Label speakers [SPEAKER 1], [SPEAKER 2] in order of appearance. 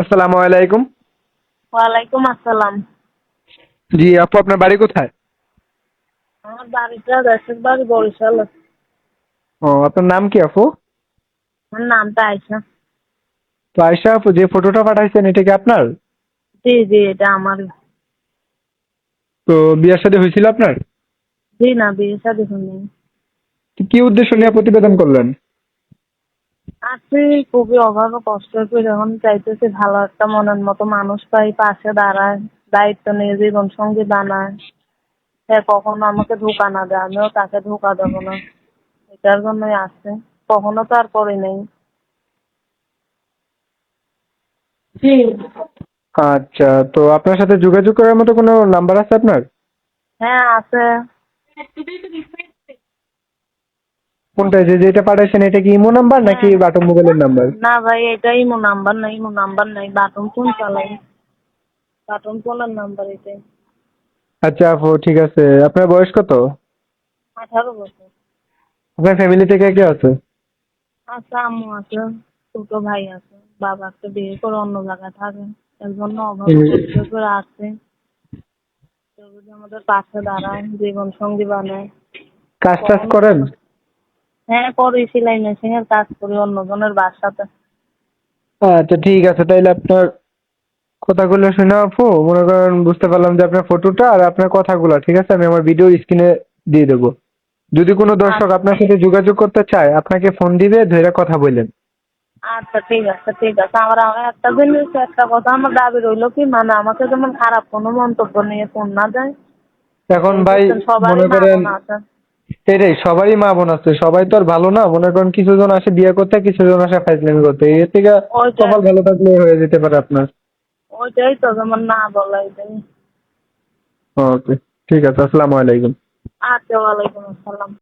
[SPEAKER 1] আসসালামু আলাইকুম।
[SPEAKER 2] ওয়ালাইকুম আসসালাম।
[SPEAKER 1] জি আপু আপনার বাড়ি কোথায়?
[SPEAKER 2] আমার বাড়িটা দেশের বাড়ি বরিশাল।
[SPEAKER 1] ও আপনার নাম কি আপু?
[SPEAKER 2] আমার নামটা আয়সা
[SPEAKER 1] তো আয়শা আপু যে ফটোটা পাঠাইছেন এটা কি আপনার?
[SPEAKER 2] জি জি এটা আমার
[SPEAKER 1] তো বিয়ের সাথে হয়েছিল আপনার?
[SPEAKER 2] জি না বিয়ে শাদী হয়নি।
[SPEAKER 1] কি উদ্দেশ্য নিয়ে প্রতিবেদন করলেন?
[SPEAKER 2] আছি খুবই অভাবে কষ্ট করে এখন চাইতেছি ভালো একটা মনের মতো মানুষ পাই পাশে দাঁড়ায় দায়িত্ব নিয়ে জীবন সঙ্গী বানায়। সে কখনো আমাকে ধোকা না দেয় আমিও তাকে ধোকা দেবো না। এটার জন্যই আছে কখনো তো আর করি নেই।
[SPEAKER 1] আচ্ছা তো আপনার সাথে যোগাযোগ করার মতো কোনো নাম্বার আছে আপনার?
[SPEAKER 2] হ্যাঁ আছে।
[SPEAKER 1] কোনটা যে যেটা পাঠাইছেন এটা কি ইমো নাম্বার নাকি বাটন মোবাইলের নাম্বার?
[SPEAKER 2] না ভাই এটা ইমো নাম্বার নাই ইমো নাম্বার নাই। বাটন ফোন চালাই। বাটন ফোনের নাম্বার এটাই।
[SPEAKER 1] আচ্ছা আপু ঠিক আছে। আপনার বয়স কত?
[SPEAKER 2] আঠারো বছর।
[SPEAKER 1] আপনার ফ্যামিলিতে কে কে আছে?
[SPEAKER 2] আছে আম্মু আছে ছোট ভাই আছে। বাবা একটা বিয়ে করে অন্য জায়গায় থাকে। এর জন্য অভাবে। করে কেউ আমাদের পাশে দাঁড়ায় জীবন সঙ্গী বানায়।
[SPEAKER 1] কাজ টাজ করেন?
[SPEAKER 2] হ্যাঁ করি সেলাই মেশিনের কাজ করি অন্যজনের বাসাতে।
[SPEAKER 1] আচ্ছা ঠিক আছে তাইলে আপনার কথাগুলো শুনে আপু মনে করেন বুঝতে পারলাম যে আপনার ফটোটা আর আপনার কথাগুলো ঠিক আছে? আমি আমার ভিডিও স্ক্রিনে দিয়ে দেবো। যদি কোনো দর্শক আপনার সাথে যোগাযোগ করতে চায় আপনাকে ফোন দিবে ধরে কথা বললেন।
[SPEAKER 2] আচ্ছা ঠিক আছে ঠিক আছে। আমার একটা জিনিস একটা কথা আমার দাবি রইল কি মানে আমাকে যেমন খারাপ কোনো মন্তব্য নিয়ে ফোন না দেয়।
[SPEAKER 1] এখন ভাই মনে করেন
[SPEAKER 2] আছে
[SPEAKER 1] সবারই মা বোন আছে সবাই তো আর ভালো না মনে করেন কিছু জন আসে বিয়ে করতে কিছু জন আসে ফাইজলামি করতে এর থেকে। কপাল ভালো থাকলে হয়ে যেতে পারে আপনার।
[SPEAKER 2] ওইটাই তো যেমন না বলাই দেয়
[SPEAKER 1] ওকে ঠিক আছে আসসালামু আলাইকুম।
[SPEAKER 2] আচ্ছা ওয়ালাইকুম আসসালাম।